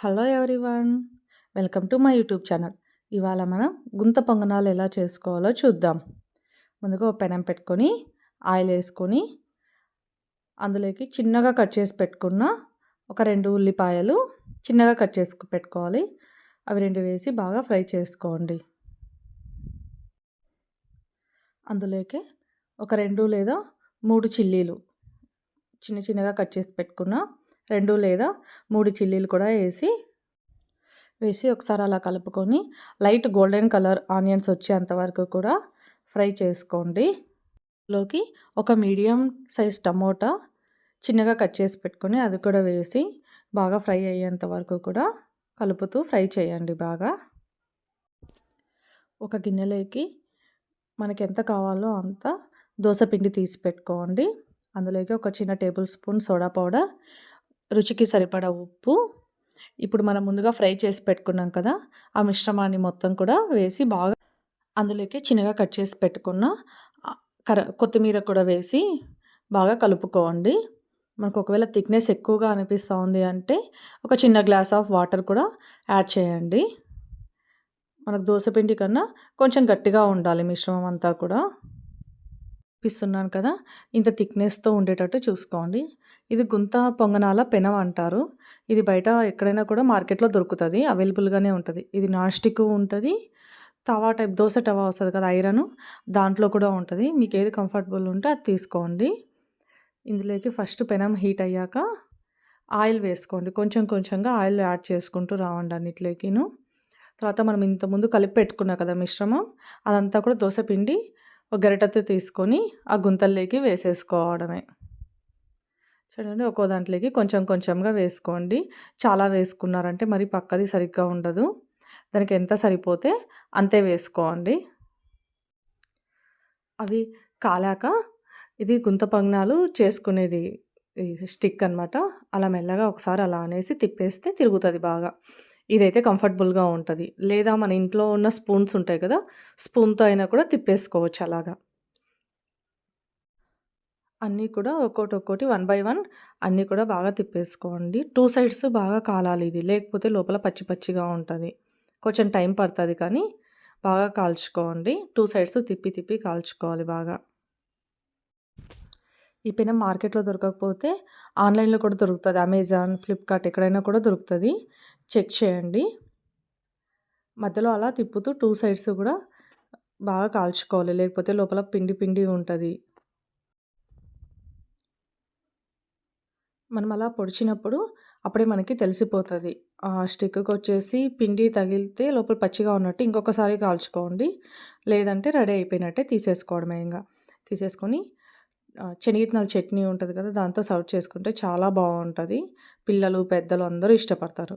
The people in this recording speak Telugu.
Hello everyone welcome to my YouTube channel ఇవాళ మనం గుంత పొంగనాలు ఎలా చేసుకోవాలో చూద్దాం. ముందుగా పెనం పెట్టుకొని ఆయిల్ వేసుకొని అందులోకి చిన్నగా కట్ చేసి పెట్టుకున్న ఒక రెండు ఉల్లిపాయలు చిన్నగా కట్ చేసి పెట్టుకోవాలి. అవి రెండు వేసి బాగా ఫ్రై చేసుకోండి. అందులోకి ఒక రెండు లేదా మూడు చిల్లీలు చిన్న చిన్నగా కట్ చేసి పెట్టుకున్న రెండు లేదా మూడు చిల్లీలు కూడా వేసి వేసి ఒకసారి అలా కలుపుకొని లైట్ గోల్డెన్ కలర్ ఆనియన్స్ వచ్చేంత వరకు కూడా ఫ్రై చేసుకోండి. లోకి ఒక మీడియం సైజ్ టమోటా చిన్నగా కట్ చేసి పెట్టుకొని అది కూడా వేసి బాగా ఫ్రై అయ్యేంత వరకు కూడా కలుపుతూ ఫ్రై చేయండి బాగా. ఒక గిన్నెలోకి మనకి ఎంత కావాలో అంత పిండి తీసి పెట్టుకోండి. అందులోకి ఒక చిన్న టేబుల్ స్పూన్ సోడా పౌడర్ రుచికి సరిపడా ఉప్పు. ఇప్పుడు మనం ముందుగా ఫ్రై చేసి పెట్టుకున్నాం కదా ఆ మిశ్రమాన్ని మొత్తం కూడా వేసి బాగా అందులోకి చిన్నగా కట్ చేసి పెట్టుకున్న కర కొత్తిమీర కూడా వేసి బాగా కలుపుకోండి. మనకు ఒకవేళ థిక్నెస్ ఎక్కువగా అనిపిస్తూ ఉంది అంటే ఒక చిన్న గ్లాస్ ఆఫ్ వాటర్ కూడా యాడ్ చేయండి. మనకు దోశపిండి కన్నా కొంచెం గట్టిగా ఉండాలి మిశ్రమం అంతా కూడా. చూపిస్తున్నాను కదా ఇంత థిక్నెస్తో ఉండేటట్టు చూసుకోండి. ఇది గుంత పొంగనాల పెనం అంటారు. ఇది బయట ఎక్కడైనా కూడా మార్కెట్లో దొరుకుతుంది అవైలబుల్గానే ఉంటుంది. ఇది నాన్ స్టిక్ ఉంటుంది తవా టైప్ దోశ టవా వస్తుంది కదా ఐరన్ దాంట్లో కూడా ఉంటుంది. మీకు ఏది కంఫర్టబుల్ ఉంటే అది తీసుకోండి. ఇందులోకి ఫస్ట్ పెనం హీట్ అయ్యాక ఆయిల్ వేసుకోండి. కొంచెం కొంచెంగా ఆయిల్ యాడ్ చేసుకుంటూ రావండి అన్నిట్లోకిను. తర్వాత మనం ఇంతకుముందు కలిపి పెట్టుకున్నాం కదా మిశ్రమం అదంతా కూడా దోశ పిండి ఒక గరిటతో తీసుకొని ఆ గుంతల్లోకి వేసేసుకోవడమే. చూడండి ఒక్కో దాంట్లోకి కొంచెం కొంచెంగా వేసుకోండి. చాలా వేసుకున్నారంటే మరి పక్కది సరిగ్గా ఉండదు. దానికి ఎంత సరిపోతే అంతే వేసుకోండి. అవి కాలాక ఇది గుంత పగ్నాలు చేసుకునేది స్టిక్ అనమాట అలా మెల్లగా ఒకసారి అలా అనేసి తిప్పేస్తే తిరుగుతుంది బాగా. ఇదైతే కంఫర్టబుల్గా ఉంటుంది. లేదా మన ఇంట్లో ఉన్న స్పూన్స్ ఉంటాయి కదా స్పూన్తో అయినా కూడా తిప్పేసుకోవచ్చు అలాగా. అన్నీ కూడా ఒక్కోటి ఒక్కోటి వన్ బై వన్ అన్నీ కూడా బాగా తిప్పేసుకోండి. టూ సైడ్స్ బాగా కాలాలి ఇది. లేకపోతే లోపల పచ్చి పచ్చిగా ఉంటుంది. కొంచెం టైం పడుతుంది కానీ బాగా కాల్చుకోండి. టూ సైడ్స్ తిప్పి తిప్పి కాల్చుకోవాలి బాగా. ఈ పెనం మార్కెట్లో దొరకకపోతే ఆన్లైన్లో కూడా దొరుకుతుంది. అమెజాన్ ఫ్లిప్కార్ట్ ఎక్కడైనా కూడా దొరుకుతుంది. చెక్ చేయండి. మధ్యలో అలా తిప్పుతూ టూ సైడ్స్ కూడా బాగా కాల్చుకోవాలి. లేకపోతే లోపల పిండి పిండి ఉంటుంది. మనం అలా పొడిచినప్పుడు అప్పుడే మనకి తెలిసిపోతుంది. ఆ స్టిక్కి వచ్చేసి పిండి తగిలితే లోపల పచ్చిగా ఉన్నట్టు ఇంకొకసారి కాల్చుకోండి. లేదంటే రెడీ అయిపోయినట్టే తీసేసుకోవడమే ఇంకా తీసేసుకొని శనగిత్తనాల చట్నీ ఉంటుంది కదా దాంతో సర్వ్ చేసుకుంటే చాలా బాగుంటుంది. పిల్లలు పెద్దలు అందరూ ఇష్టపడతారు.